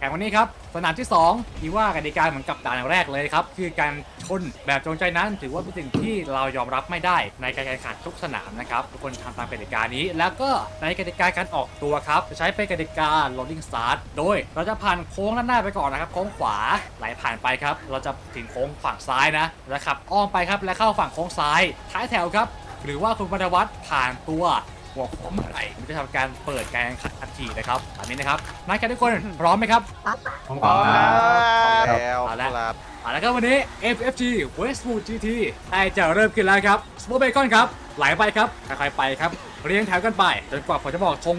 แข่งวันนี้ครับสนามที่2ที่ว่ากติกาเหมือนกับด่านแรกเลยครับคือการชนแบบจงใจนั้น ถือว่าเป็นสิ่งที่เรายอมรับไม่ได้ในการแข่งขันทุกสนามนะครับทุกคนทำตามกติกานี้ แล้วก็ในกติกาการออกตัวครับจะใช้เป็นกติกา loading start โดยเราจะผ่านโค้งด้านหน้าไปก่อนนะครับโค้งขวาไหลผ่านไปครับ เราจะถึงโค้งฝั่งซ้ายนะแล้วขับอ้อมไปครับและเข้าฝั่งโค้งซ้ายท้ายแถวครับหรือว่าคุณปนวัตผ่านตัว หัวผมอะไรมันจะทำการเปิดการแข่งขันทันทีนะครับแบบนี้นะครับนักแข่งทุกคนพร้อมไหมครับพร้อมพร้อมครับแล้วเอาละครับเอาละครับวันนี้ FFG Westwood GT ได้จะเริ่มขึ้นแล้วครับสปอร์ตเบคอนครับไหลไปครับค่อยๆไปครับเรียงแถวกันไปจนกว่าผมจะบอกธง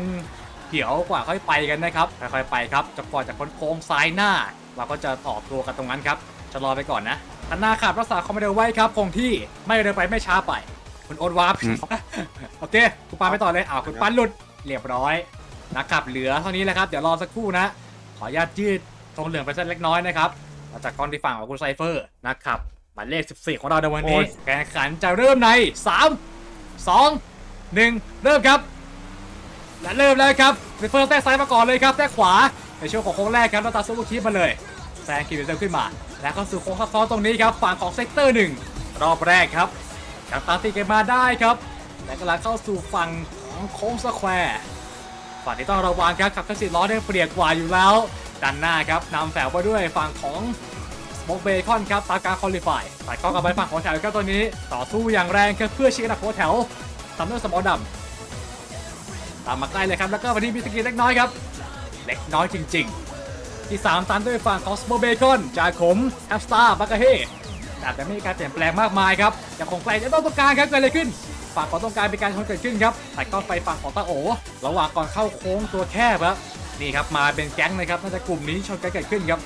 เขียวกว่าค่อยไปกันนะครับค่อยๆไปครับจะก่อนจะพ้นโค้งซ้ายหน้า เราก็จะต่อตัวกันตรงนั้นครับจะรอไปก่อนนะทันหน้าขับรักษาคอมมานเดอร์ไว้ครับคงที่ไม่เร็วไปไม่ช้าไป คุณโอนวาร์ปโอเคคุณปาไปต่อเลยอ้าวคุณปันหลุดเรียบร้อยนะครับเหลือเท่านี้แหละครับเดี๋ยวรอสักครู่นะ ขออนุญาตยืดตรงเหลืองไปสักเล็กน้อยนะครับมาจากกล้องที่ฝั่งของคุณไซเฟอร์นะครับหมายเลข 14 ของเราในวันนี้โอ้ยการแข่งขันจะเริ่มใน 3 2 1 เริ่มครับ และเริ่มแล้วครับไซเฟอร์แทรกซ้ายมาก่อนเลยครับแทรกขวาในช่วงของโค้งแรกครับเราตัดซูเปอร์คีปมาเลยแซงคิวเซลขึ้นมา แล้วเข้าสู่โค้งซับซ้อนตรงนี้ครับฝั่งของเซกเตอร์หนึ่งรอบแรกครับ ครับตามตีกันมาได้ครับ และกำลังเข้าสู่ฝั่งของโค้งสแควร์ฝั่งที่ต้องระวังครับขับเครื่องสิบล้อได้เปรียบกว่าอยู่แล้วด้านหน้าครับนำแฝงมาด้วยฝั่งของสโมกเบคอนครับตามการคอลิฟายตัดเข้ากับไปฝั่งของแถวครับตัวนี้ต่อสู้อย่างแรงครับเพื่อชิงอันดับหัวแถวตามด้วยสมอลดำตามมาใกล้เลยครับแล้วก็วันนี้มีสกิลเล็กน้อยครับ เล็กน้อยจริง ๆ ที่ 3ตามด้วยฝั่งของสโมเบคอนจาขมแฮปสตาร์บักเฮ กาเฮแต่ไม่มีการเปลี่ยนแปลงมากมายครับยังคงไกลจะต้องต้องการครับเกิดอะไรขึ้นฝั่งของต้องการเป็นการชนเกิดขึ้นครับแต่ก็ไปฝั่งของตาโอระหว่างก่อนเข้าโค้งตัวแคบครับนี่ครับมาเป็นแก๊งนะครับน่าจะกลุ่มนี้ชนกันเกิดขึ้นครับ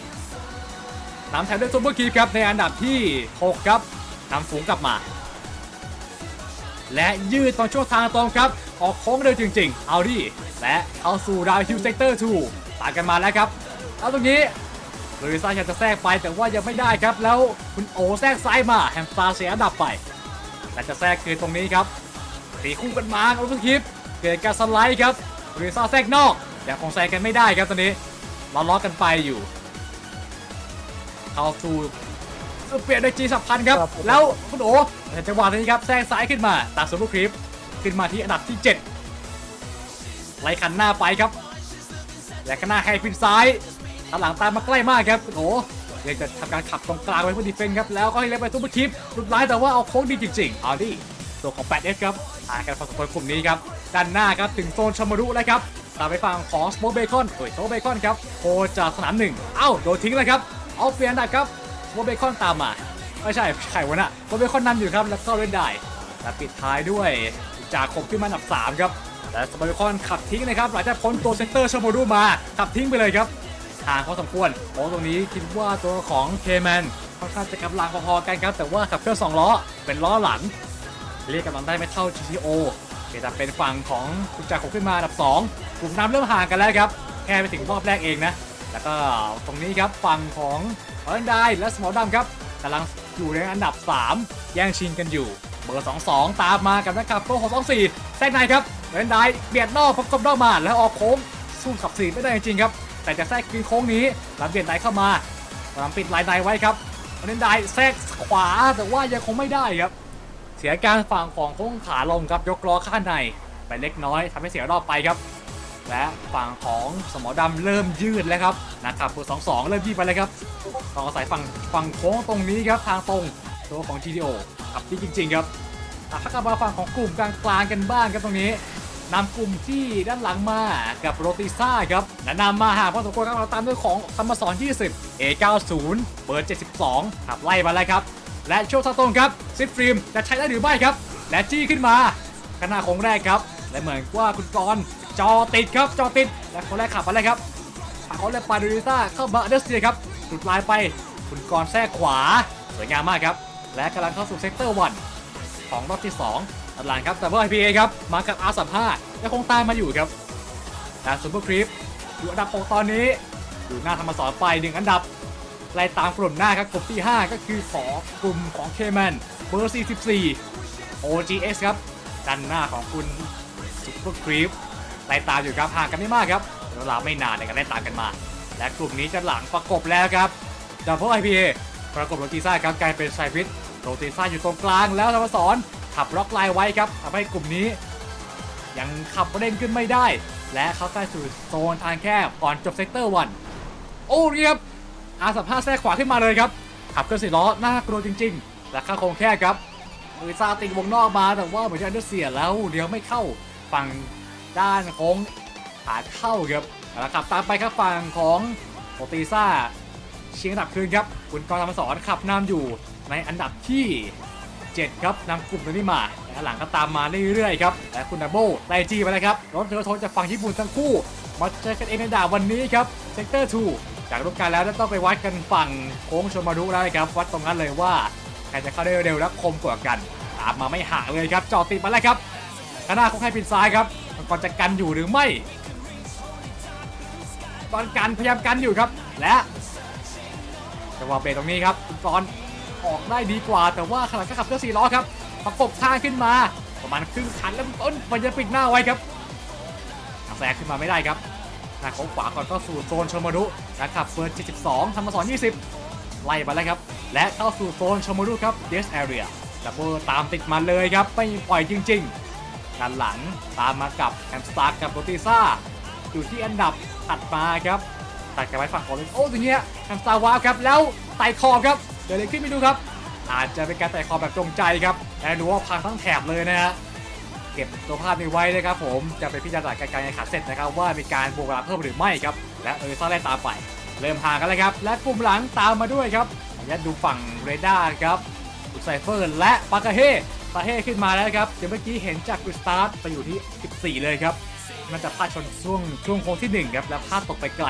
นำแถวด้วยซุปเปอร์คีปครับในอันดับที่ 6 ครับนำฝูงกลับมา และยืดตรงช่วงทางตรงครับ ออกโค้งเร็วจริง ๆ เอาดิและเข้าสู่ดาวฮิวเซกเตอร์2ตามกันมาแล้วครับเอาตรงนี้ โดยซ่าอยากจะแทรกไปแต่ว่ายังไม่ได้ครับ แล้วคุณโอแทรกซ้ายมาแฮมสตาร์เสียอันดับไปและจะแทรกคือตรงนี้ครับตีคู่กันมาโอเวอร์คิปเกิดการสไลด์ครับโดยซ่าแทรกนอกยังคงแซงกันไม่ได้ครับตอนนี้เราล้อกันไปอยู่เข้าสู่เปลี่ยนด้วยจีสับพันครับ แล้วคุณโอแต่จังหวะนี้ครับแทรกซ้ายขึ้นมาตามซูเปอร์คลิปขึ้นมาที่อันดับที่7ไล่คันหน้าไปครับ และข้างหน้าให้ฟินซ้าย ตามหลังตามมาใกล้มากครับโอ้เรียกจะทำการขับตรงกลางไว้เพื่อดีเฟนต์ครับแล้วก็ให้เล็กไปทุบคลิปรุดร้ายแต่ว่าเอาโค้งดีจริงๆเอาดิตัวของ 8S ครับอ่ากันฝั่งคนกลุ่มนี้ครับด้านหน้าครับถึงโซนชมารุแล้วครับตามไปฝั่งของสโมเบคอนโดยสโมเบคอนครับโคจากสนามหนึ่งเอ้าโดนทิ้งเลยครับเอาเปลี่ยนอันดับครับสโมเบคอนตามมาไม่ใช่ใครวะน่ะสโมเบคอนนำอยู่ครับแล้วก็เล่นได้และปิดท้ายด้วยจากคมขึ้นมาอันดับ3ครับและสโมเบคอนขับทิ้งนะครับหลังจากพ้นตัวเซนเตอร์ชมารุมาขับทิ้งไปเลยครับ ห่างพอสมควรโอ้ตรงนี้คิดว่าตัวของเคแมนค่อนข้างจะกำลังพอๆกันครับแต่ว่าขับเครื่องสองล้อเป็นล้อหลัง เรียกกำลังได้ไม่เท่า GTO เดี๋ยวจะเป็นฝั่งของคุณจ่าคงขึ้นมาอันดับ 2 กลุ่มน้ำเริ่มห่างกันแล้วครับ แค่ไปถึงรอบแรกเองนะ แล้วก็ตรงนี้ครับฝั่งของเอิร์นไดและสมอลดัมครับกำลังอยู่ในอันดับ 3 แย่งชิงกันอยู่ เบอร์ 22 ตามมากับนะครับโก้624แซงในครับเอิร์นไดเบียดนอกพบกบนอกมาแล้วออกโค้งสู้ขับสีไม่ได้จริงครับ แต่จะแทรกกินโค้งนี้ลำเบียดไดเข้ามาลำปิดลายไดไว้ครับเอิร์นไดแทรกขวาแต่ว่ายังคงไม่ได้ครับ เสียการฝั่งของโค้งขาลงครับยกล้อข้างในไปเล็กน้อยทำให้เสียรอบไปครับ และฝั่งของสมอดำเริ่มยืดแล้วครับนะครับเบอร์สองสองเริ่มยืดไปเลยครับต้องอาศัยฝั่งฝั่งโค้งตรงนี้ครับทางตรงตัวของ GTO ขับที่จริง ๆ ครับอะพักกลับมาฝั่งของกลุ่มกลางๆกันบ้างครับตรงนี้ นำกลุ่มที่ด้านหลังมากับโรติซ่าครับและนำมาห่างพอสมควรครับเราตามด้วยของธรรมสอน20 A90 เบอร์72 ขับไล่มาแล้วครับ และโชว์ทาตงครับซิฟฟิล์มจะใช้ได้หรือไม่ครับ และจี้ขึ้นมาขางหนาคงแรกครับ และเหมือนว่าคุณกรจอติดครับจอติด และคนแรกขับมาเลยครับทาเขาเลยปาดูริต้าเข้ามาเดสเซียครับจุดลายไปคุณกรแทรกขวาสวยงามมากครับ และกำลังเข้าสู่เซกเตอร์วันของรอบที่ 2 ตารางครับแต่ว่า IPA ครับ มากับ R35 ยังคงตามมาอยู่ครับและซูเปอร์คริปอยู่อันดับ 6 ตอนนี้ อยู่หน้าธรรมศาสตร์ไปหนึ่งอันดับไล่ตามกลุ่มหน้าครับกลุ่มที่ 5 ก็คือของกลุ่มของเคแมนเบอร์ 44 OGS ครับด้านหน้าของคุณซุปเปอร์ครีปไล่ตามอยู่ครับห่างกันไม่มากครับเวลาไม่นานในการไล่ตามกันมา และกลุ่มนี้จะหลังประกบแล้วครับดับเบิลไอพีเอประกบโรติซ่าครับกลายเป็นไซฟิตโรติซ่าอยู่ตรงกลางแล้วธรรมสอน ขับล็อกไลน์ไว้ครับทำให้กลุ่มนี้ ยังขับเร่งขึ้นไม่ได้ และเข้าใกล้สู่โซนทางแคบก่อนจบเซกเตอร์วันโอ้นี่ครับอาสัมภาแทรกขวาขึ้นมาเลยครับ ขับเครื่องสี่ล้อน่ากลัวจริงๆและข้าโคงแคบครับมือซาติดวงนอกมาแต่ว่าเหมือนจะอันเดอร์เสียแล้วเดี๋ยวไม่เข้าฝั่งด้านโค้งขาเข้าครับแล้วขับตามไปครับฝั่งของโอติซ่าเชียงอันดับคืนครับ คุณกรธรรมสอนขับนำอยู่ในอันดับที่ 7 ครับนำกลุ่มตัวนี้มาและหลังก็ตามมาเรื่อยๆครับและคุณดับเบิลไล่จีไปแล้วครับรถเทอร์โทนจากฝั่งญี่ปุ่นทั้งคู่มาเจอกันเองในดาบวันนี้ครับเซกเตอร์2จากรูปการแล้วต้องไปวัดกันฝั่งโค้งชนมารุแล้วนะครับ วัดตรงนั้นเลยว่าใครจะเข้าได้เร็วและคมกว่ากันตามมาไม่ห่างเลยครับจอดติดมาแล้วครับข้างหน้าของใครปิดซ้ายครับมังกรจะกันอยู่หรือไม่ ตอนกันพยายามกันอยู่ครับ และจังหวะเบรกตรงนี้ครับคุณกรณ์ ออกได้ดีกว่า แต่ว่าขนาดขับเครื่องสี่ล้อครับประกบข้างขึ้นมา ประมาณครึ่งคันแล้วต้นมันจะปิดหน้าไว้ครับแซงขึ้นมาไม่ได้ครับหน้าโค้งขวาก่อนก็สู่โซนชมารุนะครับเบอร์72ทำมาสอน20 ไล่ไปแล้วครับ และเข้าสู่โซนชมารุครับ Yes Area ดับเบิลตามติดมาเลยครับ ไม่ปล่อยจริงๆด้านหลังตามมากับแฮมสตาร์กับโรติซ่าอยู่ที่อันดับถัดมาครับตัดกันไปฝั่งของโอ้ตรงเนี้ยแฮมสตาร์ว้าวครับ แล้วไต่ขอบครับ เดี๋ยวเลยขึ้นไปดูครับ อาจจะเป็นการไต่ขอบแบบจงใจครับและดูว่าพังทั้งแถบเลยนะฮะเก็บตัวภาพนี้ไว้นะครับผมจะไปพิจารณาการการแข่งขันเสร็จนะครับ ว่ามีการบวกเวลาเพิ่มหรือไม่ครับ และเออซ่าไล่ตามไป เริ่มห่างกันแล้วครับ และกลุ่มหลังตามมาด้วยครับขออนุญาตดูฝั่งเรดาร์ครับอุไซเฟอร์และปากาเฮปาเฮขึ้นมาแล้วครับเดี๋ยวเมื่อกี้เห็นจากกริสตาร์ไปอยู่ที่ 14 เลยครับมันจะพลาดชนช่วงช่วงโค้งที่1ครับแล้วพลาดตกไปไกล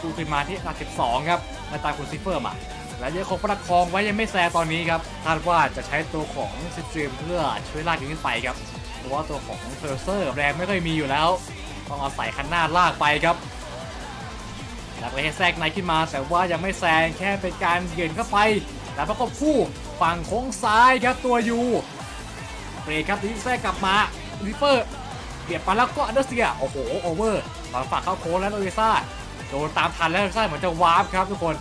กูขึ้นมาที่อันดับ12ครับแล้วตามคุณซิเฟอร์มา และยังคงประคองไว้ยังไม่แซงตอนนี้ครับคาดว่าจะใช้ตัวของซิสเตมเพื่อช่วยลากขึ้นไปครับเพราะว่าตัวของเฟอร์เซอร์แรงไม่ค่อยมีอยู่แล้ว ต้องเอาใส่คันหน้าลากไปครับแล้วก็ให้แทรกในขึ้นมาแต่ว่ายังไม่แซงแค่เป็นการเยืนเข้าไป แล้วประกบคู่ฝั่งโค้งซ้ายครับตัวยูเบรกครับทีนี้แทรกกลับมาลิเฟอร์เบียดไปแล้วก็อันเดอร์เซียโอ้โหโอเวอร์ฝั่งฝั่งเข้าโค้งแล้วโรเอซ่าโดนตามทันแล้วโรเอซ่าเหมือนจะวาร์ปครับทุกคน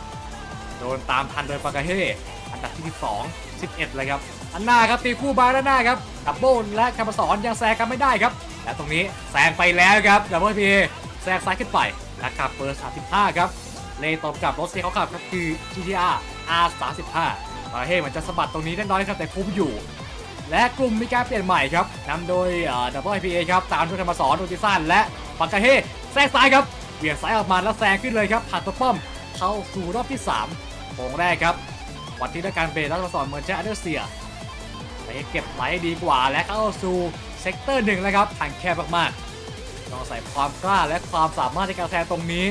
โดนตามทันโดยปากาเฮอันดับที่12 11 เลยครับ อันหน้าครับตีคู่บาร์ด้านหน้าครับดับเบิลและคามสอนยังแซงกันไม่ได้ครับ และตรงนี้แซงไปแล้วครับดับเบิลพีแซงซ้ายขึ้นไปและขับเบอร์35 ครับ เลนตบกับรถที่เขาขับก็คือ GTR R35 ปากาเฮเหมือนจะสะบัดตรงนี้ได้น้อยครับแต่คุ้มอยู่ และกลุ่มมีการเปลี่ยนใหม่ครับนำโดยดับเบิลไอพีเอครับตามด้วยธรรมสอนโรติสันและปากาเฮแซงซ้ายครับเบี่ยงซ้ายออกมาแล้วแซงขึ้นเลยครับผ่านตัวป้อม เข้าสู่รอบที่3โค้งแรกครับ วันที่ด้วยการเบรกแล้วธรรมสอนเหมือนจอันเดอร์เซียไปเก็บไว้ดีกว่าและเข้าสู่เซกเตอร์หนึ่งแล้วครับทางแคบมากๆต้องใส่ความกล้าและความสามารถในการแซงตรงนี้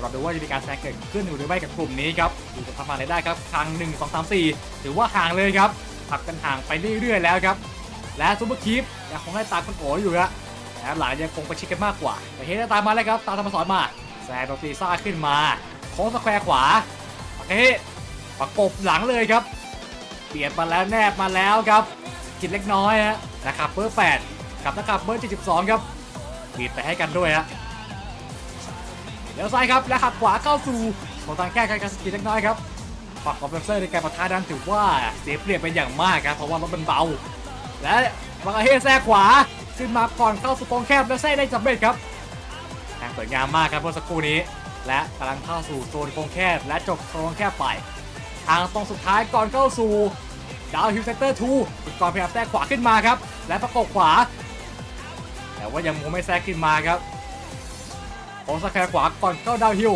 เราดูว่าจะมีการแซงเกิดขึ้นหรือไม่กับกลุ่มนี้ครับดูจะทำมาได้ครับครั้งหนึ่งสองสามสี่ถือว่าห่างเลยครับขับกันห่างไปเรื่อยๆแล้วครับ และซูเปอร์คีปยังคงให้ตามคนโออยู่ครับแต่หลังยังคงประชิดกันมากกว่าแต่เฮดตามมาแล้วครับตามธรรมสอนมาแซงโดตีซ่าขึ้นมา ค้งสแควร์ขวาโอเคประกบหลังเลยครับเปลี่ยนมาแล้วแนบมาแล้วครับกินเล็กน้อยฮะนะครับเบอร์8กับนะครับเบอร์72ครับบีบไปให้กันด้วยฮะเลี้ยวซ้ายครับและหักขวาเข้าสู่ของทางแก้ไขการสกีเล็กน้อยครับฝั่งของเบเซอร์ในการประทะนั้นถือว่าเสียเปรียบเป็นอย่างมากครับเพราะว่ารถมันเบา และบังเฮแซงขวาขึ้นมาก่อนเข้าสู่โค้งแคบและแซงได้สำเร็จครับแข่งสวยงามมากครับเมื่อสักครู่นี้ และกำลังเข้าสู่โซนโค้งแคบและจบโค้งแคบไป ทางตรงสุดท้ายก่อนเข้าสู่ดาวฮิลเซนเตอร์2คุณกรพยายามแซงขวาขึ้นมาครับ และประกบขวา แต่ว่ายังคงไม่แซงขึ้นมาครับขอสแควร์ขวาก่อนเข้าดาวฮิล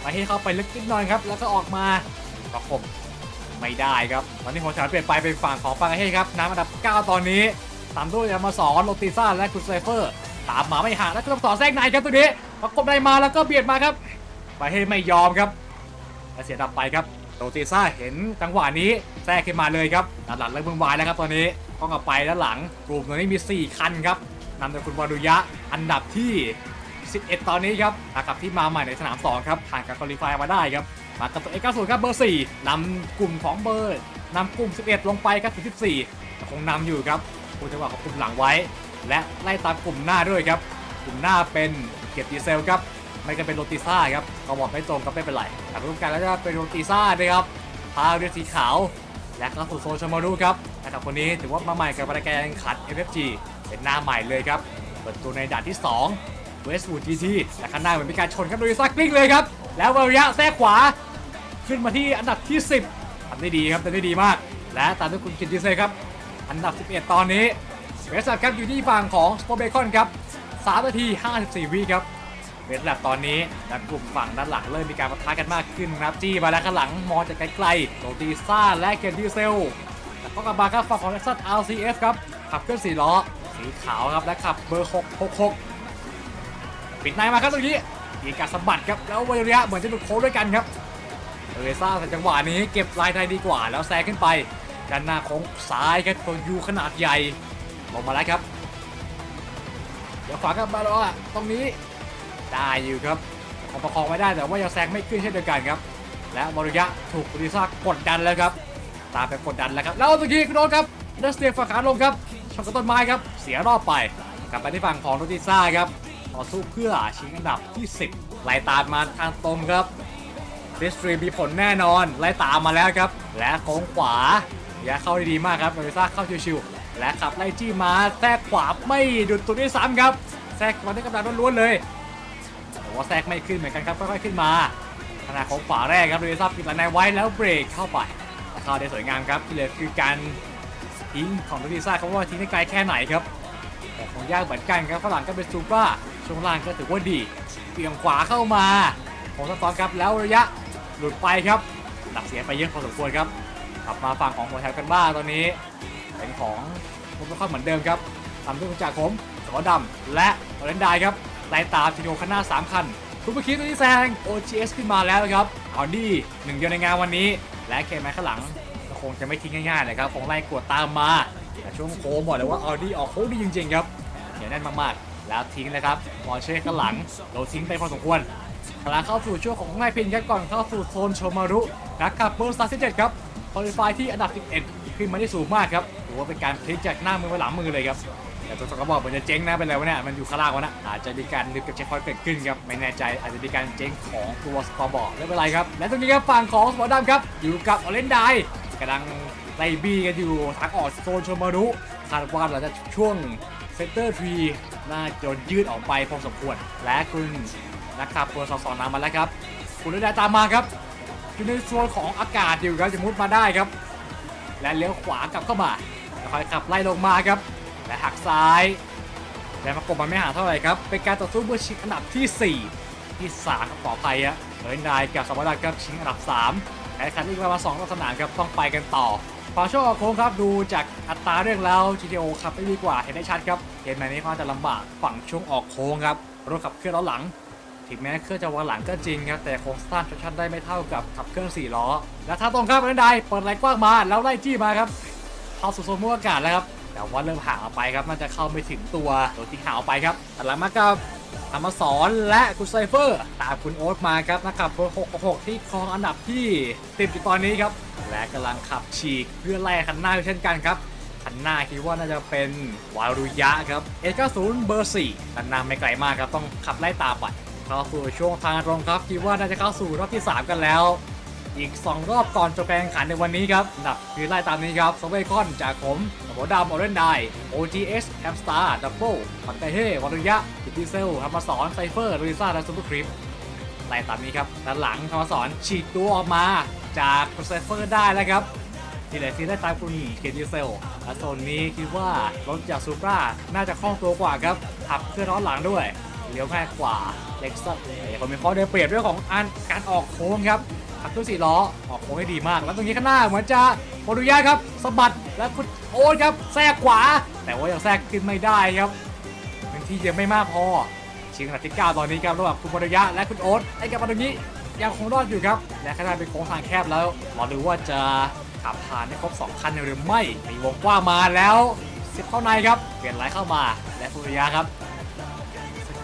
ไปให้เข้าไปลึกนิดหน่อยครับ แล้วก็ออกมาประกบไม่ได้ครับ ตอนนี้หัวฉายเปลี่ยนไปเป็นฝั่งของปางเฮ่ครับน้ำอันดับ 9 ตอนนี้ ตามด้วยยามาสอนโรติซ่าและคุณไซเฟอร์ ตามมาไม่ห่างแล้วก็ต้องต่อแซงในครับตัวนี้ประกบได้มาแล้วก็เบียดมาครับ ไปางเฮ่ไม่ยอมครับและเสียดับไปครับโรติซ่าเห็นจังหวะนี้แทรกขึ้นมาเลยครับด้านหลังเริ่มวุ่นวายแล้วครับตอนนี้ก็กลับไปด้านหลังกลุ่มตัวนี้มี 4 คันครับนำโดยคุณวารุยะอันดับที่ 11 ตอนนี้ครับนะครับที่มาใหม่ในสนาม 2 ครับผ่านการคอลี่ฟมาได้ครับมากับตัวเอกศูนย์ครับเบอร์4นำกลุ่มของเบอร์นำกลุ่ม 11 ลงไปครับถึง14แต่คงนำอยู่ครับคุณจังหวะของกลุ่มหลังไว้ และไล่ตามกลุ่มหน้าด้วยครับ กลุ่มหน้าเป็นเกียรติดีเซลครับ ไม่ก็เป็นโรติซ่าครับก็บอกไม่ตรงก็ไม่เป็นไรแต่รวมกันแล้วจะเป็นโรติซ่านะครับพาเรือสีขาว และก็สู่โซชมารุครับนะครับคนนี้ถือว่ามาใหม่กับรายการแข่งขัน FFG เป็นหน้าใหม่เลยครับเปิดตัวในด่านที่2 Westwood GT และข้างหน้าเหมือนมีการชนครับโดยซักกลิ้งเลยครับแล้วระยะแทรกขวา ขึ้นมาที่อันดับที่ 10ทำได้ดีครับทำได้ดีมาก และตามด้วยคุณกินดีเซลครับอันดับ 11 ตอนนี้เวสต์แลบครับอยู่ที่ฝั่งของสปอร์เบคอนครับ3นาที 54 วิครับ เวสต์แลบตอนนี้และกลุ่มฝั่งด้านหลังเริ่มมีการปะทะกันมากขึ้นนะครับจี้มาแล้วข้างหลังมองจากไกลๆโรตีซ่าและเคนดีเซลแล้วก็กลับมาครับฝั่งของ Lexus RCF ครับขับเคลื่อน4ล้อสีขาวครับและขับเบอร์666ปิดในมาครับตรงนี้ยิงการสะบัดครับแล้ววายระยะเหมือนจะหลุดโค้งด้วยกันครับเอเรซ่าแต่จังหวะนี้เก็บลายไทยดีกว่าแล้วแซงขึ้นไปด้านหน้าโค้งซ้ายครับตัวยูขนาดใหญ่ลงมาแล้วครับ เดี๋ยวขวากับมาแล้วอะตรงนี้ ได้อยู่ครับของประคองไว้ได้แต่ว่ายังแซงไม่ขึ้นเช่นเดียวกันครับ และมริยะถูกริซ่ากดดันแล้วครับ ตามไปกดดันแล้วครับ แล้วตะกี้คุณโดนครับเดสเตียฝักขาลงครับชนกับต้นไม้ครับ เสียรอบไป กลับไปที่ฝั่งของโรติซ่าครับต่อสู้เพื่อชิงอันดับที่ 10ไล่ตามมาทางตรงครับเดสตรีมีผลแน่นอนไล่ตามมาแล้วครับ และโค้งขวาอย่าเข้าด้ดีมากครับโรติซ่าเข้าชิวๆและขับไล่จี้มาแทรกขวาไม่ดุดตัวด้วยซ้ำครับแทรกมาด้วยกำลังล้วนๆเลย ว่าแทรกไม่ขึ้นเหมือนกันครับค่อยๆขึ้นมาขณะของขวาแรกครับโดยซับปิดหลังในไว้แล้วเบรกเข้าไปเข้าได้สวยงามครับที่เหลือคือการทิ้งของโรดิซ่าเขาว่าทิ้งได้ไกลแค่ไหนครับแต่คงยากเหมือนกันครับฝรั่งก็เป็นซูเปอร์ช่วงล่างก็ถือว่าดีเบี่ยงขวาเข้ามาของสตอนครับแล้วระยะหลุดไปครับดักเสียไปเยอะพอสมควรครับกลับมาฝั่งของหัวแถวกันบ้างตอนนี้เป็นของมุมค่อนเหมือนเดิมครับทำด้วยจากผมสอดำและออเรนไดครับ ไล่ตามทีโนคันหน้า 3 คันคุณไปคิดตัวที่แซง OGS ขึ้นมาแล้วนะครับเอาดีหนึ่งเดียวในงานวันนี้ และเคแมนข้างหลังก็คงจะไม่ทิ้งง่ายๆนะครับคงไล่กวดตามมาแต่ช่วงโค้งบอกเลยว่าเอาดีออกโค้งดีจริงๆครับเหนียวแน่นมากๆ แล้วทิ้งเลยครับมอร์เช่ข้างหลังเราทิ้งไปพอสมควรกำลังเข้าสู่ช่วงของนายพินครับก่อนเข้าสู่โซนโชมารุนักขับเบอร์สตาร์ที่7ครับคอลิฟายที่อันดับ 11 ขึ้นมาได้สูงมากครับถือว่าเป็นการพลิกจากหน้ามือไปหลังมือเลยครับ แต่ตัวสกอร์บอกเหมือนจะเจ๊งนะเป็นไรวะเนี่ยมันอยู่ข้างล่างวะนะอาจจะมีการลืมกับเช็คพอยต์เกิดขึ้นครับไม่แน่ใจอาจจะมีการเจ๊งของตัวสกอร์บอกไม่เป็นไรครับและตรงนี้ครับฝั่งของสปอร์ดัมครับอยู่กับออเรนไดกำลังไล่บี้กันอยู่ทางออกโซนชมารุคาดว่าเราจะช่วงเซนเตอร์ทรีน่าจะยืดออกไปพอสมควรและคุณนักขับตัวสองสองนำมาแล้วครับคุณออเรนไดตามมาครับอยู่ในโซนของอากาศอยู่ครับจะมุดมาได้ครับ และเลี้ยวขวากลับเข้ามาคอยขับไล่ลงมาครับ และหักซ้ายและประกบมันไม่ห่างเท่าไหร่ครับ เป็นการต่อสู้เพื่อชิงอันดับที่ 4 ที่3ครับต่อไปฮะเฮินไดกับสมบัติครับชิงอันดับ 3แข่งขันอีกประมาณ2รอบสนามครับต้องไปกันต่อฝั่งช่วงออกโค้งครับดูจากอัตราเรื่องแล้ว GTO ขับได้ดีกว่าเห็นได้ชัดครับเกมในนี้ค่อนข้างจะลำบากฝั่งช่วงออกโค้งครับรถขับเคลื่อนล้อหลังถึงแม้เครื่องจะวางหลังก็จริงครับแต่โครงสร้างชันได้ไม่เท่ากับขับเครื่อง4ล้อ และทาตรงครับอันใดเปิดไหลกว้างมาแล้วไล่จี้มาครับเข้าสู่โซนมุมอากาศแล้วครับ แต่ว่าเริ่มห่างออกไปครับน่าจะเข้าไม่ถึงตัวตัวที่ห่างออกไปครับแต่หลังมากับธรรมสอนและคุณไซเฟอร์ ตามคุณโอ๊ตมาครับนักขับเบอร์666 ที่ครองอันดับที่ติดอยู่ตอนนี้ครับ และกำลังขับฉีกเพื่อไล่คันหน้าเช่นกันครับคันหน้าคิดว่าน่าจะเป็นวารุยะครับ A90 เบอร์4คันหน้าไม่ไกลมากครับต้องขับไล่ตามไปเข้าสู่ช่วงทางตรงครับคิดว่าน่าจะเข้าสู่รอบที่ 3 กันแล้ว อีก 2 รอบก่อนจบการแข่งขันในวันนี้ครับนดับคือไล่ตามนี้ครับสเวคอนจากผมโบดามออเรนได OGS แฮมสตาร์ดับเบิลปันเตเฮ่วารุยะดิจิเซลฮัมมสอนไซเฟอร์ลูซิซ่าและซูเปอร์คริปไล่ตามนี้ครับด้านหลังธรรมสอนฉีกตัวออกมาจากไซเฟอร์ได้แล้วครับที่เหลือคือได้ตามคุณเคนดีเซลและโซนนี้คิดว่ารถจากซูปราน่าจะคล่องตัวกว่าครับขับเคลื่อนล้อหลังด้วย เลี้ยวง่ายกว่าเล็กซัสแต่คนมีข้อได้เปรียบเรื่องของอันการออกโค้งครับขับเคลื่สี่ล้อออกโค้งได้ดีมาก แล้วตรงนี้ข้างหน้าเหมือนจะโมดุยะครับสะบัดและคุณโอ๊ตครับแทรกขวา แต่ว่ายังแทรกขึ้นไม่ได้ครับพื้นที่ยังไม่มากพอชิงอันดับที่9ตอนนี้ครับระหว่างคุณบรยะและคุณโอ๊ตไอ้กับมาตรงนี้ยังคงรอดอยู่ครับ และข้างหน้าเป็นโค้งทางแคบแล้วรอดูว่าจะขับผ่านได้ครบ 2 คันหรือไม่มีวงกว้างมาแล้วเสียบเข้าในครับ เปลี่ยนไหลเข้ามาและคุณบรยะครับ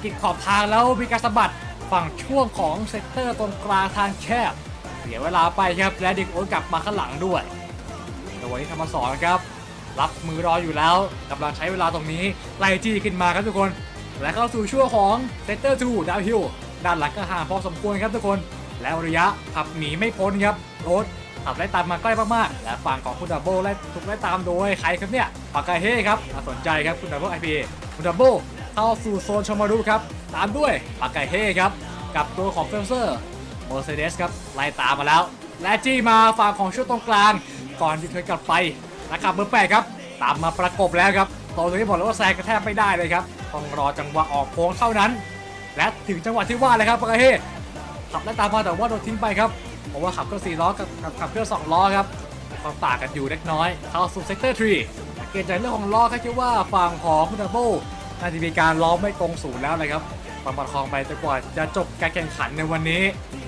กิดขอบทางแล้วมีการสะบัดฝั่งช่วงของเซกเตอร์ตรงกลางทางแคบเสียเวลาไปครับและเด็กโอ๊ตกลับมาข้างหลังด้วยแต่วันนี้ธรรมสอนครับ รับมือรออยู่แล้วกำลังใช้เวลาตรงนี้ไล่จี้ขึ้นมาครับทุกคน และเข้าสู่ช่วงของเซตเตอร์2ดาวฮิลด้านหลังก็ห่างพอสมควรครับทุกคน แล้วระยะขับหนีไม่พ้นครับรถขับไล่ตามมาใกล้มากๆ และฝั่งของคุณดับเบิลไล่ถูกไล่ตามโดยใครครับเนี่ยปากกาเฮ่ครับน่าสนใจครับคุณดับเบิลไอพีคุณดับเบิล เข้าสู่โซนชมารุครับ ตามด้วยปากไกาเฮครับ กับตัวของเฟลเซอร์เมอร์เซเดสครับ ไล่ตามมาแล้ว และจี้มาฝั่งของชุดตรงกลาง ก่อนที่เธอกลับไปนะครับเบอร์แปดครับ ตามมาประกบแล้วครับตรงนี้บอกเลยว่าแซงกระแทบไม่ได้เลยครับต้องรอจังหวะออกโค้งเท่านั้น และถึงจังหวะที่ว่าเลยครับปากาเฮขับไล่ตามมาแต่ว่าโดนทิ้งไปครับเพราะว่าขับเครื่องสี่ล้อกับขับเครื่องสองล้อครับความต่างกันอยู่เล็กน้อยเข้าสู่เซกเตอร์ทรีสังเกตจากเรื่องของล้อครับคิดว่าฝั่งของคุณดับเบิล น่าจะมีการล้อไม่ตรงศูนย์แล้วนะครับประประคองไปจนกว่าจะจบการแข่งขันในวันนี้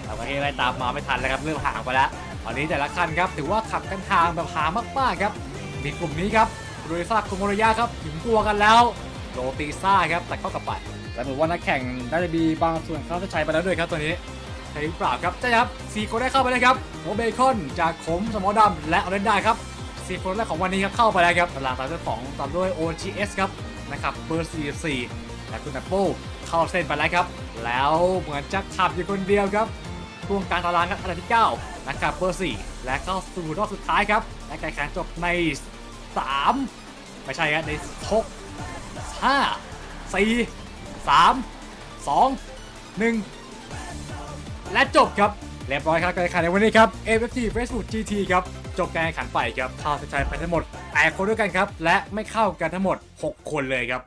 แต่ว่าเอไล่ตามมาไม่ทันแล้วครับเริ่มห่างไปแล้วตอนนี้แต่ละคันครับถือว่าขับกันทางแบบหามากๆครับ มีกลุ่มนี้ครับโรยซาคุโมริยะครับถึงตัวกันแล้วโรตีซ่าครับแต่เข้ากับไปและเหมือนว่านักแข่งได้จะมีบางส่วนเข้าเส้นชัยไปแล้วด้วยครับตัวนี้ใช่หรือเปล่าครับใช่ครับสี่คนได้เข้าไปแล้วครับโมเบคอนจากขมสมอดำและออเรนได้ครับสี่คนแรกของวันนี้ครับเข้าไปแล้วครับตารางตามด้วยของตามด้วย OGS ครับ นะครับเบอร์44และคุณนัปโป้เข้าเส้นไปแล้วครับ แล้วเหมือนจะขับอยู่คนเดียวครับช่วงกลางตารางครับอันดับที่9นะครับเบอร์4และเข้าสู่รอบสุดท้ายครับ และการแข่งจบใน 3 ไม่ใช่ครับใน 6 5 4 3 2 1 และจบครับเรียบร้อยครับการแข่งขันในวันนี้ครับ AFT Facebook GT ครับ จบการแข่งขันไปครับเข้าเส้นชัยไปทั้งหมด 8 คนด้วยกันครับ และไม่เข้ากันทั้งหมด 6 คนเลยครับ